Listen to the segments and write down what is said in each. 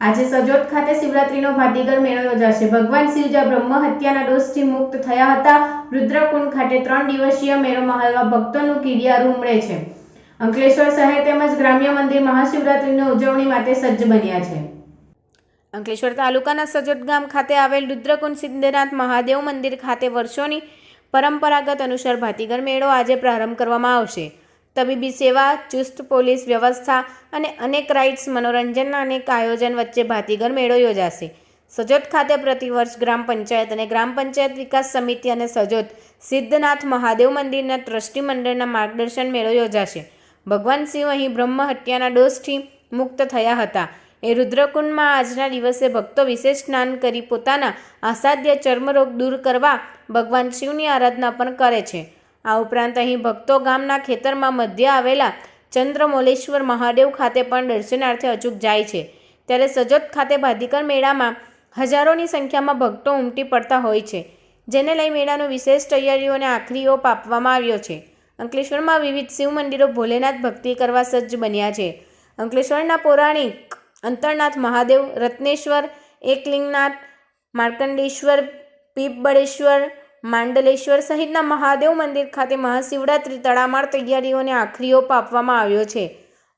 આજે સજોદ ખાતે શિવરાત્રીનો ભાતીગર મેળો યોજાશે. ભગવાન શિવજા બ્રહ્મ હત્યાના દોષથી મુક્ત થયા હતા, રુદ્રકુંડ ખાતે ત્રણ દિવસીય મેળોમાં હાલમાં ભક્તોનું કીડિયારું ઉમળે છે. અંકલેશ્વર શહેર તેમજ ગ્રામ્ય મંદિર મહાશિવરાત્રીની ઉજવણી માટે સજ્જ બન્યા છે. અંકલેશ્વર તાલુકાના સજોદ ગામ ખાતે આવેલ રુદ્રકુંડ સિદ્ધનાથ મહાદેવ મંદિર ખાતે વર્ષોની પરંપરાગત અનુસાર ભાતીગર મેળો આજે પ્રારંભ કરવામાં આવશે. તબીબી સેવા, ચુસ્ત પોલીસ વ્યવસ્થા અને અનેક રાઇડ્સ મનોરંજનના અનેક આયોજન વચ્ચે ભાતીગર મેળો યોજાશે. સજોદ ખાતે પ્રતિવર્ષ ગ્રામ પંચાયત અને ગ્રામ પંચાયત વિકાસ સમિતિ અને સજોદ સિદ્ધનાથ મહાદેવ મંદિરના ટ્રસ્ટી મંડળના માર્ગદર્શન મેળો યોજાશે. ભગવાન શિવ અહીં બ્રહ્મ હત્યાના દોષથી મુક્ત થયા હતા. એ રુદ્રકુંડમાં આજના દિવસે ભક્તો વિશેષ સ્નાન કરી પોતાના અસાધ્ય ચર્મરોગ દૂર કરવા ભગવાન શિવની આરાધના પણ કરે છે. આ ઉપરાંત અહીં ભક્તો ગામના ખેતરમાં મધ્ય આવેલા ચંદ્રમૌલેશ્વર મહાદેવ ખાતે પણ દર્શનાર્થે અચૂક જાય છે. ત્યારે સજોદ ખાતે ભાદીકર મેળામાં હજારોની સંખ્યામાં ભક્તો ઉમટી પડતા હોય છે, જેને લઈ મેળાનો વિશેષ તૈયારીઓને આખરી ઓપ આવ્યો છે. અંકલેશ્વરમાં વિવિધ શિવ મંદિરો ભોલેનાથ ભક્તિ કરવા સજ્જ બન્યા છે. અંકલેશ્વરના પૌરાણિક અંતરનાથ મહાદેવ, રત્નેશ્વર, એકલિંગનાથ, માર્કંડેશ્વર, પીપબળેશ્વર માંડલેશ્વર સહિતના મહાદેવ મંદિર ખાતે મહાશિવરાત્રિ તડામાર તૈયારીઓને આખરી ઓપ આપવામાં આવ્યો છે.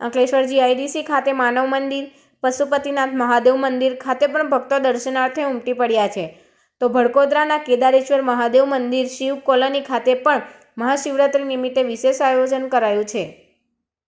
અંકલેશ્વરજી આઈડીસી ખાતે માનવ મંદિર, પશુપતિનાથ મહાદેવ મંદિર ખાતે પણ ભક્તો દર્શનાર્થે ઉમટી પડ્યા છે. તો ભડકોદરાના કેદારેશ્વર મહાદેવ મંદિર શિવ કોલોની ખાતે પણ મહાશિવરાત્રિ નિમિત્તે વિશેષ આયોજન કરાયું છે.